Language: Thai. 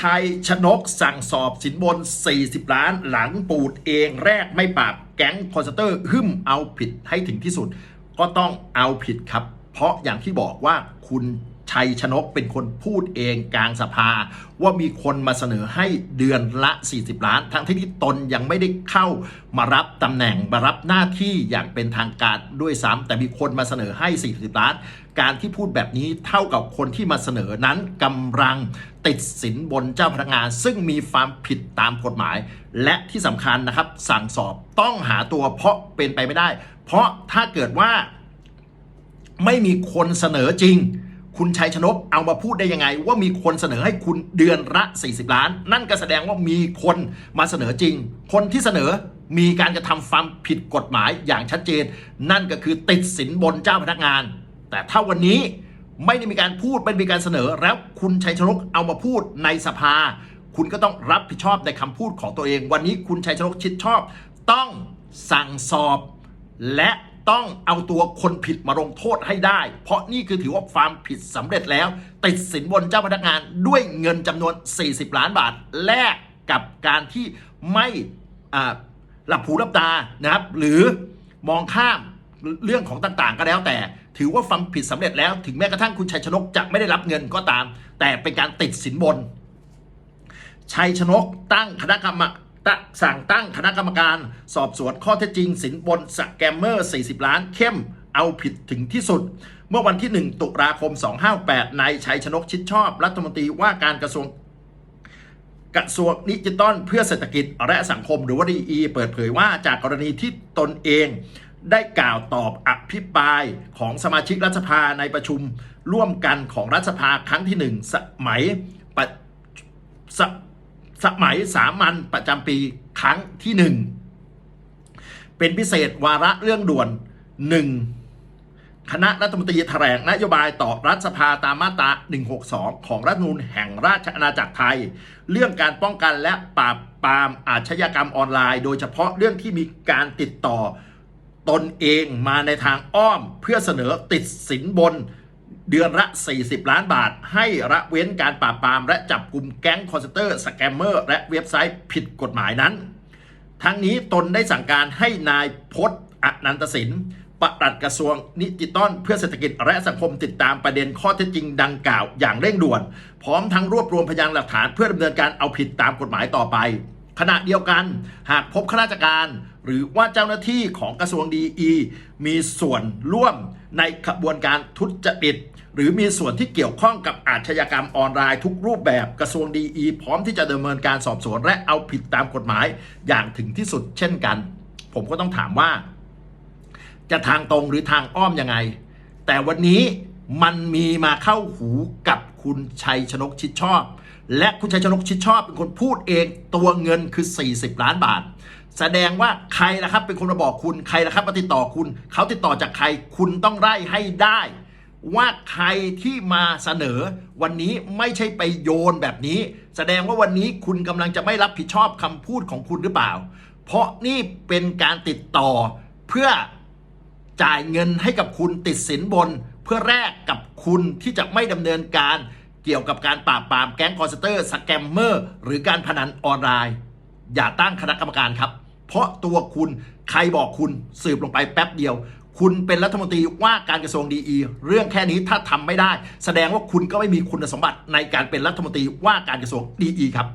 ชัยชนกสั่งสอบสินบน 40 ล้านหลังปูดเองแรกไม่ปราบแก๊งคอนเซเตอร์หึ่มเอาผิดให้ถึงที่สุด ก็ต้องเอาผิดครับ เพราะอย่างที่บอกว่าคุณ ชัยชนกเป็นคนพูดเองกลางสภา ว่ามีคนมาเสนอให้เดือนละ 40 ล้าน ทั้งที่ตนยังไม่ได้เข้ามารับตำแหน่งมารับหน้าที่อย่างเป็นทางการด้วยซ้ำแต่มีคนมาเสนอให้ 40 ล้าน การที่พูดแบบนี้เท่ากับคนที่มาเสนอนั้นกำลังติดสินบนเจ้าพนักงาน ซึ่งมีความผิดตามกฎหมาย และที่สำคัญนะครับ สั่งสอบต้องหาตัวเพราะเป็นไปไม่ได้ เพราะถ้าเกิดว่าไม่มีคนเสนอจริง คุณชัยชนกเอามาพูดได้ยังไง ว่ามีคนเสนอให้คุณเดือนละ 40 ล้าน นั่นก็แสดงว่ามีคนมาเสนอจริง คนที่เสนอมีการกระทำความผิดกฎหมายอย่างชัดเจน นั่นก็คือติดสินบนเจ้าพนักงาน แต่ถ้าวันนี้ไม่ได้มีการพูดไม่มีการเสนอ แล้วคุณชัยชนกเอามาพูดในสภา คุณก็ต้องรับผิดชอบในคำพูดของตัวเอง วันนี้คุณชัยชนกชิดชอบ ต้องสั่งสอบ และ ต้องเอาตัวคนผิดมาลงโทษให้ได้ เพราะนี่คือถือว่าความผิดสำเร็จแล้ว ติดสินบนเจ้าพนักงานด้วยเงินจำนวน 40 ล้านบาท แลกกับการที่ไม่หลับหูหลับตานะครับ หรือมองข้ามเรื่องของต่างๆ ก็แล้วแต่ ถือว่าความผิดสำเร็จแล้ว ถึงแม้กระทั่งคุณชัยชนกจะไม่ได้รับเงินก็ตาม แต่เป็นการติดสินบน ชัยชนกตั้งคณะกรรม สั่งตั้งคณะกรรมการ สอบสวนข้อเท็จจริง สินบนสแกมเมอร์ 40 ล้านเข้มเอาผิดถึงที่สุด เมื่อวันที่ 1 ตุลาคม 258นายชัยชนกชิดชอบ รัฐมนตรีว่าการกระทรวงกระทรวงดิจิตอลเพื่อเศรษฐกิจและสังคมหรือว่าดีเปิดเผยว่าจากกรณีที่ตนเองได้กล่าวตอบอภิปรายของสมาชิกรัฐสภาในประชุมร่วมกันของรัฐสภาครั้งที่หนึ่งสมัยปะส สมัยสามัญประจำปีครั้งที่หนึ่งเป็นพิเศษวาระเรื่องด่วนหนึ่งคณะรัฐมนตรีแถลงนโยบายต่อรัฐสภาตามมาตรา 162 ของรัฐธรรมนูญแห่งราชอาณาจักรไทย เรื่องการป้องกันและปราบปรามอาชญากรรมออนไลน์ โดยเฉพาะเรื่องที่มีการติดต่อตนเองมาในทางอ้อมเพื่อเสนอติดสินบน เดือนละ 40 ล้านบาท ให้ระเว้นการปราบปรามและจับกลุ่มแก๊งคอนเซนเตอร์สแกมเมอร์และเว็บไซต์ผิดกฎหมายนั้น ทั้งนี้ตนได้สั่งการให้นายพจน์อนันตสินปลัดกระทรวงดิจิตอลเพื่อเศรษฐกิจและสังคมติดตามประเด็นข้อเท็จจริงดังกล่าวอย่างเร่งด่วน พร้อมทั้งรวบรวมพยานหลักฐานเพื่อดำเนินการเอาผิดตามกฎหมายต่อไป ขณะเดียวกันหากพบข้าราชการ หรือว่าเจ้าหน้าที่ของกระทรวงดีอีมีส่วนร่วมในขบวนการทุจริต หรือมีส่วนที่เกี่ยวข้องกับอาชญากรรมออนไลน์ทุกรูปแบบกระทรวงดีอีพร้อมที่จะดำเนินการสอบสวนและเอาผิดตามกฎหมายอย่างถึงที่สุดเช่นกัน ผมก็ต้องถามว่า จะทางตรงหรือทางอ้อมยังไง แต่วันนี้มันมีมาเข้าหูกับคุณชัยชนกชิดชอบ และคุณชัยชนกชิดชอบเป็นคนพูดเองตัวเงินคือ 40 ล้านบาท แสดงว่าใครละครับเป็นคนมาบอกคุณใครละครับมาติดต่อคุณ เขาติดต่อจากใครคุณต้องไล่ให้ได้ ว่าใครที่มาเสนอ วันนี้ไม่ใช่ไปโยนแบบนี้ แสดงว่าวันนี้คุณกำลังจะไม่รับผิดชอบคำพูดของคุณหรือเปล่า เพราะนี่เป็นการติดต่อเพื่อจ่ายเงินให้กับคุณติดสินบน เพื่อแลกกับคุณที่จะไม่ดำเนินการ กี่ยวกับการปราบปรามแก๊งคอนเซเตอร์สแกมเมอร์หรือการพนันออนไลน์ อย่าตั้งคณะกรรมการครับ เพราะตัวคุณใครบอกคุณสืบลงไปแป๊บเดียว คุณเป็นรัฐมนตรีว่าการกระทรวงดีอีเรื่องแค่นี้ถ้าทำไม่ได้ แสดงว่าคุณก็ไม่มีคุณสมบัติในการเป็นรัฐมนตรีว่าการกระทรวงดีอีครับ